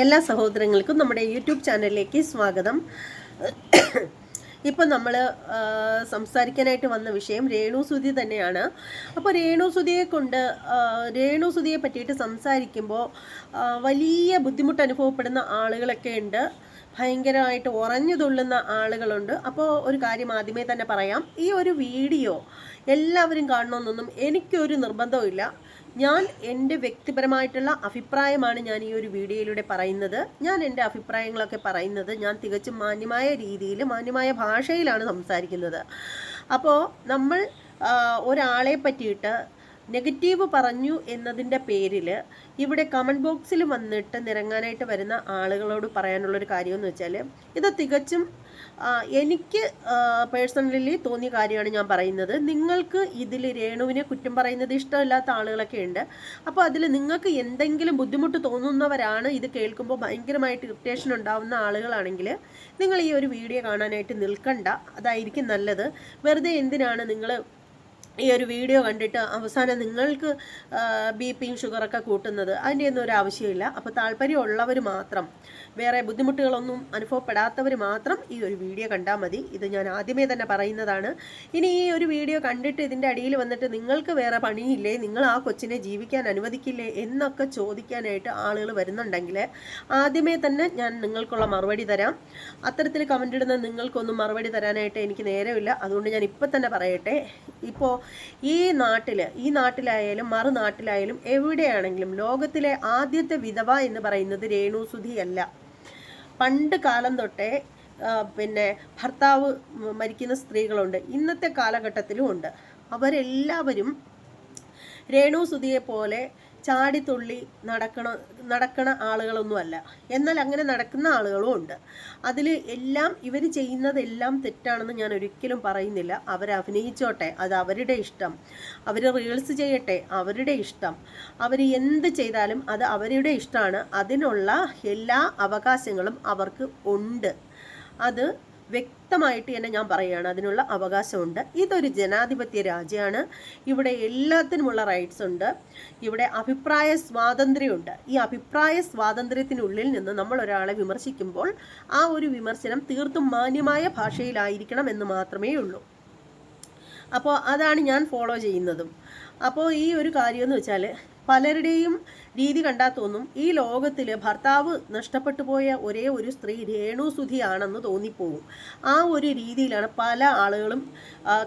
എല്ലാ സഹോദരങ്ങൾക്കും നമ്മുടെ യൂട്യൂബ് ചാനലിലേക്ക് സ്വാഗതം. ഇപ്പം നമ്മൾ സംസാരിക്കാനായിട്ട് വന്ന വിഷയം രേണുസുതി തന്നെയാണ്. അപ്പോൾ രേണുസുതിയെ കൊണ്ട് രേണുസുതിയെ പറ്റിയിട്ട് സംസാരിക്കുമ്പോൾ വലിയ ബുദ്ധിമുട്ട് അനുഭവപ്പെടുന്ന ആളുകളൊക്കെ ഉണ്ട്. ഭയങ്കരമായിട്ട് ഉറഞ്ഞു തുള്ളുന്ന ആളുകളുണ്ട്. അപ്പോൾ ഒരു കാര്യം ആദ്യമേ തന്നെ പറയാം. ഈ ഒരു വീഡിയോ എല്ലാവരും കാണണമെന്നൊന്നും എനിക്കൊരു നിർബന്ധവുമില്ല. ഞാൻ എന്റെ വ്യക്തിപരമായിട്ടുള്ള അഭിപ്രായമാണ് ഞാൻ ഈ ഒരു വീഡിയോയിലൂടെ പറയുന്നത്. ഞാൻ എന്റെ അഭിപ്രായങ്ങളൊക്കെ പറയുന്നത് ഞാൻ തികച്ചും മാന്യമായ രീതിയിൽ മാന്യമായ ഭാഷയിലാണ് സംസാരിക്കുന്നത്. അപ്പോൾ നമ്മൾ ഒരാളെ പറ്റിയിട്ട് നെഗറ്റീവ് പറഞ്ഞു എന്നതിന്റെ പേരിൽ ഇവിടെ കമന്റ് ബോക്സിൽ വന്നിട്ട് നിരങ്ങാനായിട്ട് വരുന്ന ആളുകളോട് പറയാനുള്ളൊരു കാര്യമെന്ന് വെച്ചാൽ ഇത് തികച്ചും എനിക്ക് പേഴ്സണലി തോന്നിയ കാര്യമാണ് ഞാൻ പറയുന്നത്. നിങ്ങൾക്ക് ഇതിൽ രേണുവിനെ കുറ്റം പറയുന്നത് ഇഷ്ടമില്ലാത്ത ആളുകളൊക്കെ ഉണ്ട്. അപ്പോൾ അതിൽ നിങ്ങൾക്ക് എന്തെങ്കിലും ബുദ്ധിമുട്ട് തോന്നുന്നവരാണ് ഇത് കേൾക്കുമ്പോൾ ഭയങ്കരമായിട്ട് ഇറിറ്റേഷൻ ഉണ്ടാവുന്ന ആളുകളാണെങ്കിൽ നിങ്ങൾ ഈ ഒരു വീഡിയോ കാണാനായിട്ട് നിൽക്കണ്ട. അതായിരിക്കും നല്ലത്. വെറുതെ എന്തിനാണ് നിങ്ങൾ ഈ ഒരു വീഡിയോ കണ്ടിട്ട് അവസാനം നിങ്ങൾക്ക് ബി പിയും ഷുഗറൊക്കെ കൂട്ടുന്നത് അതിന്റെ ഒന്നും ഒരു ആവശ്യമില്ല. അപ്പോൾ താല്പര്യമുള്ളവർ മാത്രം വേറെ ബുദ്ധിമുട്ടുകളൊന്നും അനുഭവപ്പെടാത്തവർ മാത്രം ഈ ഒരു വീഡിയോ കണ്ടാൽ മതി. ഇത് ഞാൻ ആദ്യമേ തന്നെ പറയുന്നതാണ്. ഇനി ഈ ഒരു വീഡിയോ കണ്ടിട്ട് ഇതിന്റെ അടിയിൽ വന്നിട്ട് നിങ്ങൾക്ക് വേറെ പണിയില്ലേ? നിങ്ങൾ ആ കൊച്ചിനെ ജീവിക്കാൻ അനുവദിക്കില്ലേ? എന്നൊക്കെ ചോദിക്കാനായിട്ട് ആളുകൾ വരുന്നുണ്ടെങ്കിൽ ആദ്യമേ തന്നെ ഞാൻ നിങ്ങൾക്കുള്ള മറുപടി തരാം. അത്തരത്തിൽ കമന്റ് ഇടുന്ന നിങ്ങൾക്കൊന്നും മറുപടി തരാനായിട്ട് എനിക്ക് നേരമില്ല. അതുകൊണ്ട് ഞാൻ ഇപ്പം തന്നെ പറയട്ടെ. ഇപ്പോൾ ഈ നാട്ടിൽ ഈ നാട്ടിലായാലും മറുനാട്ടിലായാലും എവിടെയാണെങ്കിലും ലോകത്തിലെ ആദ്യത്തെ വിധവ എന്ന് പറയുന്നത് രേണുസുധിയല്ല പണ്ട് കാലം തൊട്ടേ പിന്നെ ഭർത്താവ് മരിക്കുന്ന സ്ത്രീകളുണ്ട്. ഇന്നത്തെ കാലഘട്ടത്തിലും ഉണ്ട്. അവരെല്ലാവരും രേണു സുധിയെ പോലെ ചാടിത്തുള്ളി നടക്കണ നടക്കണ ആളുകളൊന്നുമല്ല. എന്നാൽ അങ്ങനെ നടക്കുന്ന ആളുകളും ഉണ്ട്. അതിൽ എല്ലാം ഇവർ ചെയ്യുന്നതെല്ലാം തെറ്റാണെന്ന് ഞാൻ ഒരിക്കലും പറയുന്നില്ല. അവരഭിനയിച്ചോട്ടെ അത് അവരുടെ ഇഷ്ടം. അവർ റീൽസ് ചെയ്യട്ടെ അവരുടെ ഇഷ്ടം. അവർ എന്ത് ചെയ്താലും അത് അവരുടെ ഇഷ്ടമാണ്. അതിനുള്ള എല്ലാ അവകാശങ്ങളും അവർക്ക് ഉണ്ട്. അത് വ്യക്തമായിട്ട് തന്നെ ഞാൻ പറയുകയാണ്. അതിനുള്ള അവകാശമുണ്ട്. ഇതൊരു ജനാധിപത്യ രാജ്യമാണ്. ഇവിടെ എല്ലാത്തിനുമുള്ള റൈറ്റ്സ് ഉണ്ട്. ഇവിടെ അഭിപ്രായ സ്വാതന്ത്ര്യമുണ്ട്. ഈ അഭിപ്രായ സ്വാതന്ത്ര്യത്തിനുള്ളിൽ നിന്ന് നമ്മൾ ഒരാളെ വിമർശിക്കുമ്പോൾ ആ ഒരു വിമർശനം തീർത്തും മാന്യമായ ഭാഷയിലായിരിക്കണം എന്ന് മാത്രമേ ഉള്ളൂ. അപ്പോൾ അതാണ് ഞാൻ ഫോളോ ചെയ്യുന്നതും. അപ്പോൾ ഈ ഒരു കാര്യം എന്ന് വെച്ചാൽ പലരുടെയും രീതി കണ്ടാൽ തോന്നും ഈ ലോകത്തിൽ ഭർത്താവ് നഷ്ടപ്പെട്ടു പോയ ഒരേ ഒരു സ്ത്രീ രേണുസുധിയാണെന്ന് തോന്നിപ്പോവും. ആ ഒരു രീതിയിലാണ് പല ആളുകളും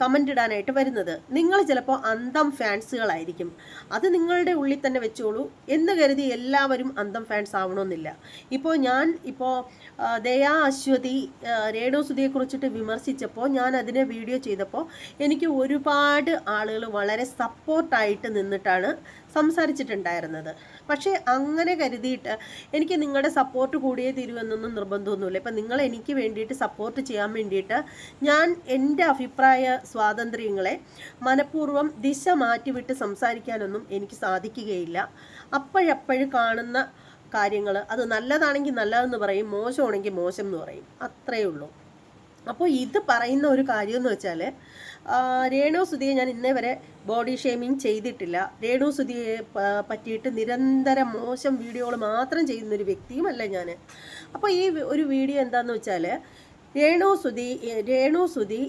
കമന്റ് ഇടാനായിട്ട് വരുന്നത്. നിങ്ങൾ ചിലപ്പോൾ അന്തം ഫാൻസുകളായിരിക്കും. അത് നിങ്ങളുടെ ഉള്ളിൽ തന്നെ വെച്ചോളൂ. എന്ന് കരുതി എല്ലാവരും അന്തം ഫാൻസ് ആവണമെന്നില്ല. ഇപ്പോൾ ഞാൻ ഇപ്പോൾ ദയാ അശ്വതി രേണുസുധിയെ കുറിച്ചിട്ട് വിമർശിച്ചപ്പോൾ ഞാൻ അതിനെ വീഡിയോ ചെയ്തപ്പോൾ എനിക്ക് ഒരുപാട് ആളുകൾ വളരെ സപ്പോർട്ടായിട്ട് നിന്നിട്ടാണ് സംസാരിച്ചിട്ടുണ്ടായിരുന്നത്. പക്ഷേ അങ്ങനെ കരുതിയിട്ട് എനിക്ക് നിങ്ങളുടെ സപ്പോർട്ട് കൂടിയേ തീരുമെന്നൊന്നും നിർബന്ധമൊന്നുമില്ല. ഇപ്പം നിങ്ങൾ എനിക്ക് വേണ്ടിയിട്ട് സപ്പോർട്ട് ചെയ്യാൻ വേണ്ടിയിട്ട് ഞാൻ എന്റെ അഭിപ്രായ സ്വാതന്ത്ര്യങ്ങളെ മനഃപൂർവം ദിശ മാറ്റിവിട്ട് സംസാരിക്കാനൊന്നും എനിക്ക് സാധിക്കുകയില്ല. അപ്പോഴപ്പോഴും കാണുന്ന കാര്യങ്ങൾ അത് നല്ലതാണെങ്കിൽ നല്ലതെന്ന് പറയും മോശമാണെങ്കിൽ മോശം എന്ന് പറയും. അത്രയേ ഉള്ളൂ. അപ്പോൾ ഇത് പറയുന്ന ഒരു കാര്യം എന്ന് വെച്ചാൽ രേണു സുധിയെ ഞാൻ ഇന്നേ വരെ ബോഡി ഷേമിങ് ചെയ്തിട്ടില്ല. രേണു സുധിയെ പറ്റിയിട്ട് നിരന്തരം മോശം വീഡിയോകൾ മാത്രം ചെയ്യുന്നൊരു വ്യക്തിയുമല്ല ഞാൻ അപ്പോൾ ഈ ഒരു വീഡിയോ എന്താണെന്ന് വെച്ചാൽ രേണു സുധി രേണു സുധി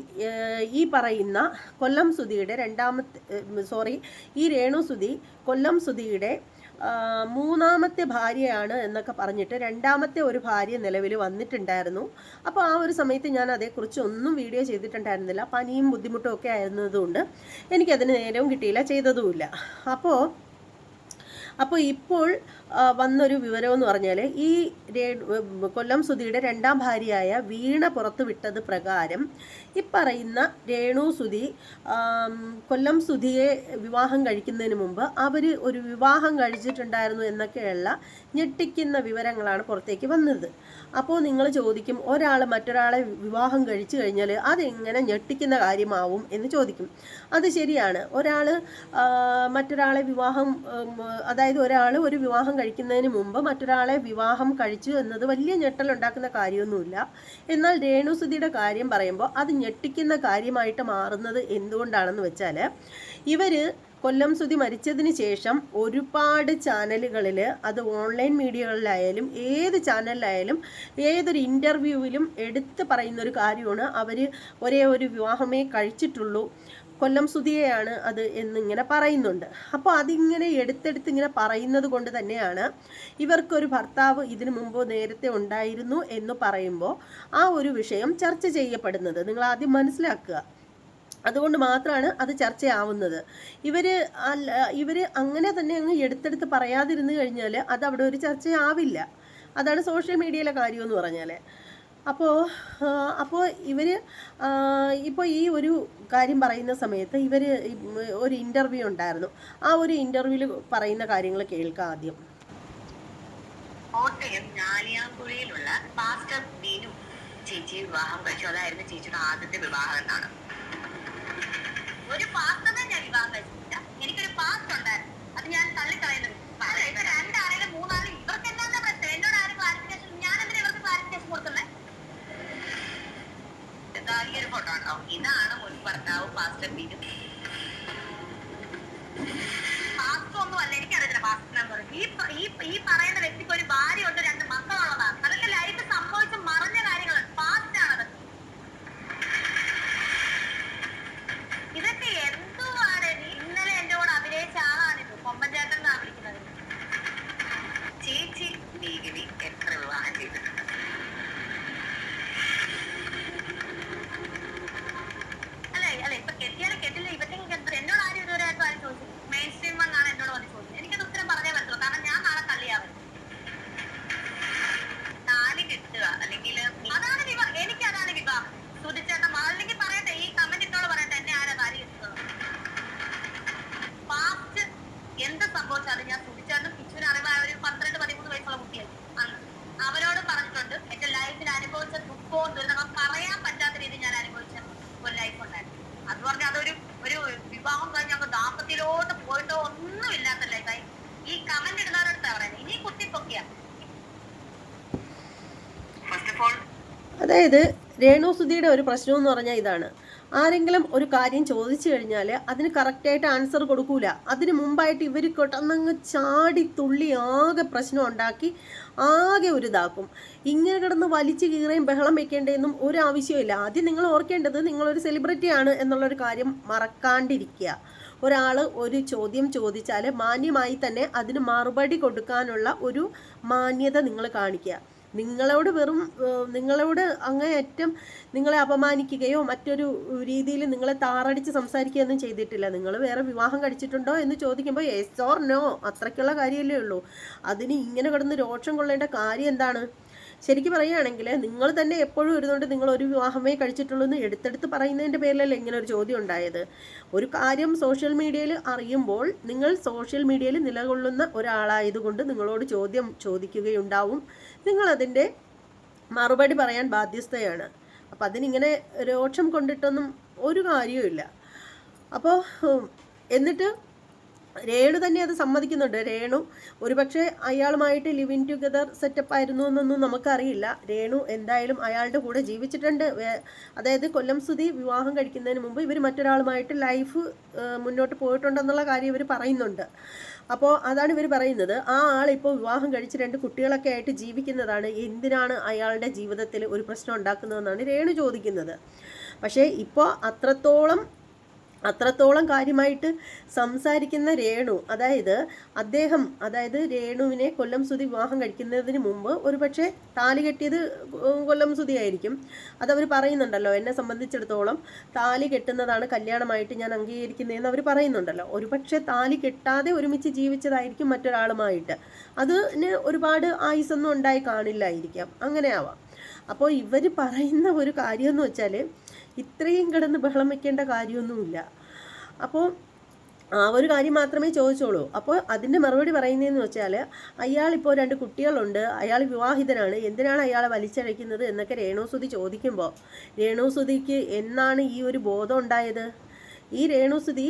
ഈ പറയുന്ന കൊല്ലം സുധിയുടെ രണ്ടാമത്തെ സോറി ഈ രേണു സുധി കൊല്ലം സുധിയുടെ മൂന്നാമത്തെ ഭാര്യയാണ് എന്നൊക്കെ പറഞ്ഞിട്ട് രണ്ടാമത്തെ ഒരു ഭാര്യ നിലവിൽ വന്നിട്ടുണ്ടായിരുന്നു. അപ്പോൾ ആ ഒരു സമയത്ത് ഞാൻ അതേക്കുറിച്ച് ഒന്നും വീഡിയോ ചെയ്തിട്ടുണ്ടായിരുന്നില്ല. പനിയും ബുദ്ധിമുട്ടും ഒക്കെ ആയിരുന്നതുകൊണ്ട് എനിക്കതിന് നേരവും കിട്ടിയില്ല ചെയ്തതുമില്ല. അപ്പോൾ അപ്പോൾ ഇപ്പോൾ വന്നൊരു വിവരം എന്ന് പറഞ്ഞാൽ ഈ കൊല്ലം സുധിയുടെ രണ്ടാം ഭാര്യയായ വീണ പുറത്തു വിട്ടത് പ്രകാരം ഈ പറയുന്ന രേണു സുധി കൊല്ലം സുധിയെ വിവാഹം കഴിക്കുന്നതിന് മുമ്പ് അവർ ഒരു വിവാഹം കഴിച്ചിട്ടുണ്ടായിരുന്നു എന്നൊക്കെയുള്ള ഞെട്ടിക്കുന്ന വിവരങ്ങളാണ് പുറത്തേക്ക് വന്നത്. അപ്പോൾ നിങ്ങൾ ചോദിക്കും ഒരാൾ മറ്റൊരാളെ വിവാഹം കഴിച്ചു കഴിഞ്ഞാൽ അതെങ്ങനെ ഞെട്ടിക്കുന്ന കാര്യമാവും? എന്ന് ചോദിക്കും. അത് ശരിയാണ്. ഒരാൾ മറ്റൊരാളെ വിവാഹം അതായത് ഒരാൾ ഒരു വിവാഹം കഴിക്കുന്നതിന് മുമ്പ് മറ്റൊരാളെ വിവാഹം കഴിച്ചു എന്നത് വലിയ ഞെട്ടലുണ്ടാക്കുന്ന കാര്യമൊന്നുമില്ല. എന്നാൽ രേണുസുതിയുടെ കാര്യം പറയുമ്പോൾ അത് ഞെട്ടിക്കുന്ന കാര്യമായിട്ട് മാറുന്നത് എന്തുകൊണ്ടാണെന്ന് വെച്ചാൽ ഇവർ കൊല്ലം സുതി മരിച്ചതിന് ശേഷം ഒരുപാട് ചാനലുകളിൽ അത് ഓൺലൈൻ മീഡിയകളിലായാലും ഏത് ചാനലിലായാലും ഏതൊരു ഇന്റർവ്യൂവിലും എടുത്ത് പറയുന്ന ഒരു കാര്യമാണ്. അവർ ഒരേ ഒരു വിവാഹമേ കഴിച്ചിട്ടുള്ളൂ. കൊല്ലം സുതിയെയാണ് അത് എന്നിങ്ങനെ പറയുന്നുണ്ട്. അപ്പോൾ അതിങ്ങനെ എടുത്തെടുത്ത് ഇങ്ങനെ പറയുന്നത് കൊണ്ട് തന്നെയാണ് ഇവർക്കൊരു ഭർത്താവ് ഇതിനു മുമ്പ് നേരത്തെ ഉണ്ടായിരുന്നു എന്ന് പറയുമ്പോൾ ആ ഒരു വിഷയം ചർച്ച ചെയ്യപ്പെടുന്നത്. നിങ്ങൾ ആദ്യം മനസ്സിലാക്കുക. അതുകൊണ്ട് മാത്രമാണ് അത് ചർച്ചയാവുന്നത്. ഇവർ അല്ല ഇവർ അങ്ങനെ തന്നെ അങ്ങ് എടുത്തെടുത്ത് പറയാതിരുന്നു കഴിഞ്ഞാൽ അത് അവിടെ ഒരു ചർച്ചയാവില്ല. അതാണ് സോഷ്യൽ മീഡിയയിലെ കാര്യം എന്ന് പറഞ്ഞാൽ അപ്പോൾ അപ്പോൾ ഇവർ ഇപ്പോൾ ഈ ഒരു കാര്യം പറയുന്ന സമയത്ത് ഇവർ ഒരു ഇന്റർവ്യൂ ഉണ്ടായിരുന്നു. ആ ഒരു ഇന്റർവ്യൂവിൽ പറയുന്ന കാര്യങ്ങൾ കേൾക്കാം ആദ്യം. കോട്ടയം ഞാലിയാമ്പുഴയിലുള്ള പാസ്റ്റർ ബീനു ചേച്ചി വിവാഹം കഴിച്ചു. അതായിരുന്നു ചേച്ചിയുടെ ആദ്യത്തെ വിവാഹം എന്നാണ്. ഒരു പാസ്റ്ററിനെ ഞാൻ വിവാഹം കഴിച്ചിട്ടില്ല. എനിക്കൊരു പാസ്റ്റ് ഉണ്ടായിരുന്നു അത് ഞാൻ തള്ളിക്കളയുന്നത്. അല്ല, ഇപ്പൊ രണ്ടാണെങ്കിലും മൂന്നാണെങ്കിലും ഇവർക്ക് എന്താ പ്രശ്നം? എന്നോട് ആരും ക്ലാരിഫിക്കേഷൻ ഞാൻ എന്തിനാ ഇവർക്ക് ക്ലാരിഫിക്കേഷൻ കൊടുക്കുന്നത് ഈ ഒരു ഫോട്ടോ ഉണ്ടോ ഇതാണ് മുൻ ഭർത്താവ് പാസ്റ്റർ ബിനു പാസ്റ്റർ ഒന്നും അല്ല എനിക്കറിയില്ല പാസ്റ്റർ നമ്പർ ഈ ഈ പറയുന്ന വ്യക്തിക്ക് ഒരു ഭാര്യ രണ്ട് മക്കളുള്ളതാണ് അതൊക്കെ ലൈഫ് സംഭവിച്ച മറഞ്ഞ കാര്യങ്ങളാണ് പാസ്റ്റ് ആണ് അതൊക്കെ ഇതൊക്കെ എന്തുവാണ് നീ ഇന്നലെ എന്റെ കൂടെ അഭിനയിച്ച ആളാണിത് കൊമ്പൻചാട്ടൻ എന്നാ വിളിക്കുന്നത് ചേച്ചി ലീഗലി എത്ര വിവാഹം ചെയ്തിട്ടുണ്ട് അല്ലെ അല്ലെ ഇപ്പൊ കെട്ടിയാലും കെട്ടില്ല ഇവർക്ക് എത്ര എന്നോട് ആരും ഇതുവരെ ആയിട്ടും ആരും ചോദിച്ചു മെയിൻ സ്ട്രീം എന്നാണ് എന്നോട് വന്ന് ചോദിച്ചത് എനിക്കത് ഉത്തരം പറഞ്ഞേ പറ്റുള്ളൂ കാരണം ഞാൻ നാളെ തള്ളിയാവും താലി കെട്ടുക അല്ലെങ്കിൽ അതാണ് വിവാഹം എനിക്ക് അതാണ് വിവാഹം സുധിച്ചേട്ടൻ അല്ലെങ്കിൽ പറയട്ടെ ഈ കമന്റ് ഇട്ടോട് പറയട്ടെ എന്നെ ആരാ താലി കെട്ടുന്നത് പാസ്റ്റ് എന്ത് സംഭവിച്ചാലും ഞാൻ സുധിച്ചേട്ടനും പിച്ചുവിന് അറിവായ ഒരു പന്ത്രണ്ട് പതിമൂന്ന് വയസ്സുള്ള കുട്ടിയാണ് അന്ന് അവരോട് പറഞ്ഞിട്ടുണ്ട് എന്റെ ലൈഫിൽ അനുഭവിച്ച ദുഃഖവും ദുരിതവും പറയാൻ പറ്റാത്ത രീതിയിൽ ഞാൻ അനുഭവിച്ച ഒരു ലൈഫ് ഉണ്ടായിരുന്നു അത് പറഞ്ഞാൽ അതൊരു ഒരു വിവാഹം കഴിഞ്ഞ് അങ്ങ് ദാമ്പത്യത്തിലോട്ട് പോയിട്ടോ ഒന്നും ഇല്ലാത്ത ലൈഫായി ഈ കമന്റ് ഇടുന്നവരടുത്താ പറയുന്നത് ഇനി കുത്തിപ്പൊക്കിയ ഫസ്റ്റ് ഓഫ് ഓൾ അതായത് രേണു സുധിയുടെ ഒരു പ്രശ്നം എന്ന് പറഞ്ഞാൽ ഇതാണ്. ആരെങ്കിലും ഒരു കാര്യം ചോദിച്ചു കഴിഞ്ഞാൽ അതിന് കറക്റ്റായിട്ട് ആൻസർ കൊടുക്കൂല. അതിന് മുമ്പായിട്ട് ഇവർ കൊട്ടന്നങ്ങ് ചാടി തുള്ളി ആകെ പ്രശ്നം ഉണ്ടാക്കി ആകെ ഒരു ഇതാക്കും ഇങ്ങനെ കിടന്ന് വലിച്ചു കീറുകയും ബഹളം വെക്കേണ്ടതെന്നും ഒരു ആവശ്യമില്ല ആദ്യം നിങ്ങൾ ഓർക്കേണ്ടത് നിങ്ങളൊരു സെലിബ്രിറ്റിയാണ് എന്നുള്ളൊരു കാര്യം മറക്കാണ്ടിരിക്കുക. ഒരാൾ ഒരു ചോദ്യം ചോദിച്ചാൽ മാന്യമായി തന്നെ അതിന് മറുപടി കൊടുക്കാനുള്ള ഒരു മാന്യത നിങ്ങൾ കാണിക്കുക. നിങ്ങളോട് വെറും നിങ്ങളോട് അങ്ങേയറ്റം നിങ്ങളെ അപമാനിക്കുകയോ മറ്റൊരു രീതിയിൽ നിങ്ങളെ താറടിച്ച് സംസാരിക്കുകയൊന്നും ചെയ്തിട്ടില്ല. നിങ്ങൾ വേറെ വിവാഹം കഴിച്ചിട്ടുണ്ടോ എന്ന് ചോദിക്കുമ്പോൾ യെസ് ഓർ നോ അത്രയ്ക്കുള്ള കാര്യമല്ലേ ഉള്ളൂ. അതിന് ഇങ്ങനെ കിടന്ന് രോഷം കൊള്ളേണ്ട കാര്യം എന്താണ്? ശരിക്കും പറയുകയാണെങ്കിൽ നിങ്ങൾ തന്നെ എപ്പോഴും ഇരുന്നുകൊണ്ട് നിങ്ങൾ ഒരു വിവാഹമേ കഴിച്ചിട്ടുള്ളൂ എന്ന് എടുത്തെടുത്ത് പറയുന്നതിന്റെ പേരിലല്ലേ ഇങ്ങനെ ഒരു ചോദ്യം ഉണ്ടായത്. ഒരു കാര്യം സോഷ്യൽ മീഡിയയിൽ അറിയുമ്പോൾ നിങ്ങൾ സോഷ്യൽ മീഡിയയിൽ നിലകൊള്ളുന്ന ഒരാളായതുകൊണ്ട് നിങ്ങളോട് ചോദ്യം ചോദിക്കുകയുണ്ടാവും. നിങ്ങളതിന്റെ മറുപടി പറയാൻ ബാധ്യസ്ഥയാണ്. അപ്പം അതിനിങ്ങനെ രോക്ഷം കൊണ്ടിട്ടൊന്നും ഒരു കാര്യവുമില്ല. അപ്പോൾ എന്നിട്ട് രേണു തന്നെ അത് സമ്മതിക്കുന്നുണ്ട്. രേണു ഒരുപക്ഷെ അയാളുമായിട്ട് ലിവ് ഇൻ ടുഗദർ സെറ്റപ്പ് ആയിരുന്നു എന്നൊന്നും നമുക്കറിയില്ല. രേണു എന്തായാലും അയാളുടെ കൂടെ ജീവിച്ചിട്ടുണ്ട്. അതായത് കൊല്ലം സുതി വിവാഹം കഴിക്കുന്നതിന് മുമ്പ് ഇവർ മറ്റൊരാളുമായിട്ട് ലൈഫ് മുന്നോട്ട് പോയിട്ടുണ്ടെന്നുള്ള കാര്യം ഇവർ പറയുന്നുണ്ട്. അപ്പോൾ അതാണ് ഇവർ പറയുന്നത്. ആ ആൾ ഇപ്പോൾ വിവാഹം കഴിച്ച് രണ്ട് കുട്ടികളൊക്കെ ആയിട്ട് ജീവിക്കുന്നതാണ്. എന്തിനാണ് അയാളുടെ ജീവിതത്തിൽ ഒരു പ്രശ്നം ഉണ്ടാക്കുന്നതെന്നാണ് രേണു ചോദിക്കുന്നത്. പക്ഷേ ഇപ്പോൾ അത്രത്തോളം അത്രത്തോളം കാര്യമായിട്ട് സംസാരിക്കുന്ന രേണു അതായത് അദ്ദേഹം അതായത് രേണുവിനെ കൊല്ലം സുതി വിവാഹം കഴിക്കുന്നതിന് മുമ്പ് ഒരുപക്ഷെ താലി കെട്ടിയത് കൊല്ലം സുതി ആയിരിക്കും. അതവർ പറയുന്നുണ്ടല്ലോ എന്നെ സംബന്ധിച്ചിടത്തോളം താലി കെട്ടുന്നതാണ് കല്യാണമായിട്ട് ഞാൻ അംഗീകരിക്കുന്നതെന്ന് അവർ പറയുന്നുണ്ടല്ലോ. ഒരുപക്ഷെ താലി കെട്ടാതെ ഒരുമിച്ച് ജീവിച്ചതായിരിക്കും മറ്റൊരാളുമായിട്ട്. അതിന് ഒരുപാട് ആയുസൊന്നും ഉണ്ടായി കാണില്ലായിരിക്കാം. അങ്ങനെ ആവാം അപ്പോൾ ഇവർ പറയുന്ന ഒരു കാര്യം എന്ന് വെച്ചാൽ ഇത്രയും കിടന്ന് ബഹളം വെക്കേണ്ട കാര്യമൊന്നുമില്ല. അപ്പോൾ ആ ഒരു കാര്യം മാത്രമേ ചോദിച്ചോളൂ. അപ്പോൾ അതിന്റെ മറുപടി പറയുന്നതെന്ന് വെച്ചാൽ അയാളിപ്പോൾ രണ്ട് കുട്ടികളുണ്ട് അയാൾ വിവാഹിതനാണ് എന്തിനാണ് അയാളെ വലിച്ചഴയ്ക്കുന്നത് എന്നൊക്കെ രേണുസുതി ചോദിക്കുമ്പോൾ രേണുസുതിക്ക് എന്നാണ് ഈ ഒരു ബോധം ഉണ്ടായത്? ഈ രേണുസുതി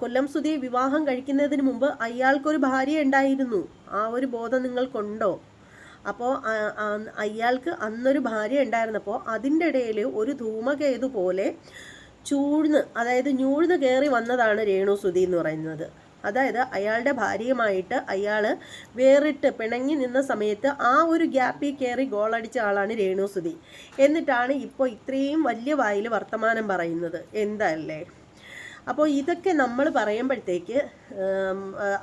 കൊല്ലം സുതി വിവാഹം കഴിക്കുന്നതിന് മുമ്പ് അയാൾക്കൊരു ഭാര്യ ഉണ്ടായിരുന്നു. ആ ഒരു ബോധം നിങ്ങൾക്കുണ്ടോ? അപ്പോൾ അയാൾക്ക് അന്നൊരു ഭാര്യ ഉണ്ടായിരുന്നപ്പോൾ അതിന്റെ ഇടയിൽ ഒരു ധൂമകേതു പോലെ ചൂഴ്ന്ന് അതായത് ഞൂഴ്ന്ന് കയറി വന്നതാണ് രേണു സുധി എന്ന് പറയുന്നത്. അതായത് അയാളുടെ ഭാര്യയുമായിട്ട് അയാൾ വേറിട്ട് പിണങ്ങി നിന്ന സമയത്ത് ആ ഒരു ഗ്യാപ്പിൽ കയറി ഗോളടിച്ച ആളാണ് രേണു സുധി. എന്നിട്ടാണ് ഇപ്പോൾ ഇത്രയും വലിയ വായിൽ വർത്തമാനം പറയുന്നത്. എന്തല്ലേ അപ്പോൾ ഇതൊക്കെ നമ്മൾ പറയുമ്പോഴത്തേക്ക്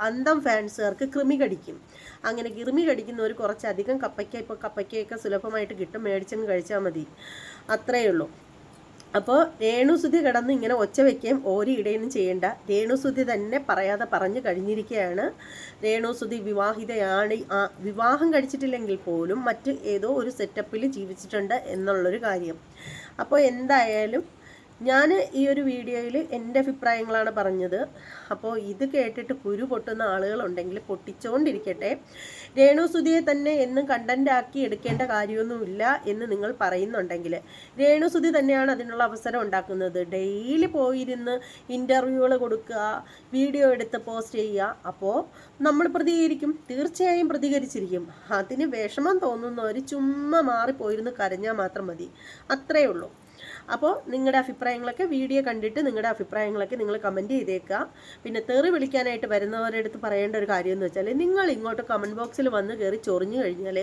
അന്തം ഫാൻസുകാർക്ക് കൃമി കടിക്കും. അങ്ങനെ കൃമി കടിക്കുന്നവർ കുറച്ചധികം കപ്പയ്ക്ക ഇപ്പോൾ കപ്പയ്ക്കയൊക്കെ സുലഭമായിട്ട് കിട്ടും. മേടിച്ചങ്ങ് കഴിച്ചാൽ മതി. അത്രയേ ഉള്ളൂ. അപ്പോൾ രേണുസുതി കിടന്ന് ഇങ്ങനെ ഒച്ച വയ്ക്കുകയും ഇടയൊന്നും ചെയ്യേണ്ട. രേണുസുതി തന്നെ പറയാതെ പറഞ്ഞു കഴിഞ്ഞിരിക്കുകയാണ്. രേണുസുതി വിവാഹിതയാണ്. വിവാഹം കഴിച്ചിട്ടില്ലെങ്കിൽ പോലും മറ്റ് ഏതോ ഒരു സെറ്റപ്പിൽ ജീവിച്ചിട്ടുണ്ട് എന്നുള്ളൊരു കാര്യം. അപ്പോൾ എന്തായാലും ഞാൻ ഈ ഒരു വീഡിയോയിൽ എന്റെ അഭിപ്രായങ്ങളാണ് പറഞ്ഞത്. അപ്പോൾ ഇത് കേട്ടിട്ട് കുരു പൊട്ടുന്ന ആളുകളുണ്ടെങ്കിൽ പൊട്ടിച്ചുകൊണ്ടിരിക്കട്ടെ രേണുസുതിയെ തന്നെ എന്നും കണ്ടന്റ് ആക്കി എടുക്കേണ്ട കാര്യമൊന്നുമില്ല എന്ന് നിങ്ങൾ പറയുന്നുണ്ടെങ്കിൽ രേണുസുതി തന്നെയാണ് അതിനുള്ള അവസരം ഉണ്ടാക്കുന്നത്. ഡെയിലി പോയിരുന്ന് ഇന്റർവ്യൂകൾ കൊടുക്കുക വീഡിയോ എടുത്ത് പോസ്റ്റ് ചെയ്യുക. അപ്പോൾ നമ്മൾ പ്രതികരിക്കും. തീർച്ചയായും പ്രതികരിച്ചിരിക്കും. അതിന് വിഷമം തോന്നുന്നവർ ചുമ്മാ മാറിപ്പോയിരുന്ന് കരഞ്ഞാൽ മാത്രം മതി. അത്രയേ ഉള്ളൂ. അപ്പോൾ നിങ്ങളുടെ അഭിപ്രായങ്ങളൊക്കെ വീഡിയോ കണ്ടിട്ട് നിങ്ങളുടെ അഭിപ്രായങ്ങളൊക്കെ നിങ്ങൾ കമന്റ് ചെയ്തേക്കുക. പിന്നെ തെറി വിളിക്കാനായിട്ട് വരുന്നവരുടെ അടുത്ത് പറയേണ്ട ഒരു കാര്യം എന്ന് വെച്ചാൽ നിങ്ങൾ ഇങ്ങോട്ട് കമന്റ് ബോക്സിൽ വന്ന് കയറി ചൊറിഞ്ഞു കഴിഞ്ഞാൽ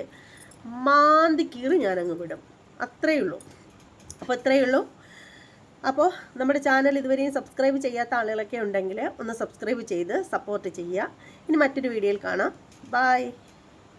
മാന്തി കീറി ഞാനങ്ങ് വിടും. അത്രയേ ഉള്ളൂ. അപ്പോൾ ഇത്രയേ ഉള്ളൂ. അപ്പോൾ നമ്മുടെ ചാനൽ ഇതുവരെയും സബ്സ്ക്രൈബ് ചെയ്യാത്ത ആളുകളൊക്കെ ഉണ്ടെങ്കിൽ ഒന്ന് സബ്സ്ക്രൈബ് ചെയ്ത് സപ്പോർട്ട് ചെയ്യുക. ഇനി മറ്റൊരു വീഡിയോയിൽ കാണാം. ബായ്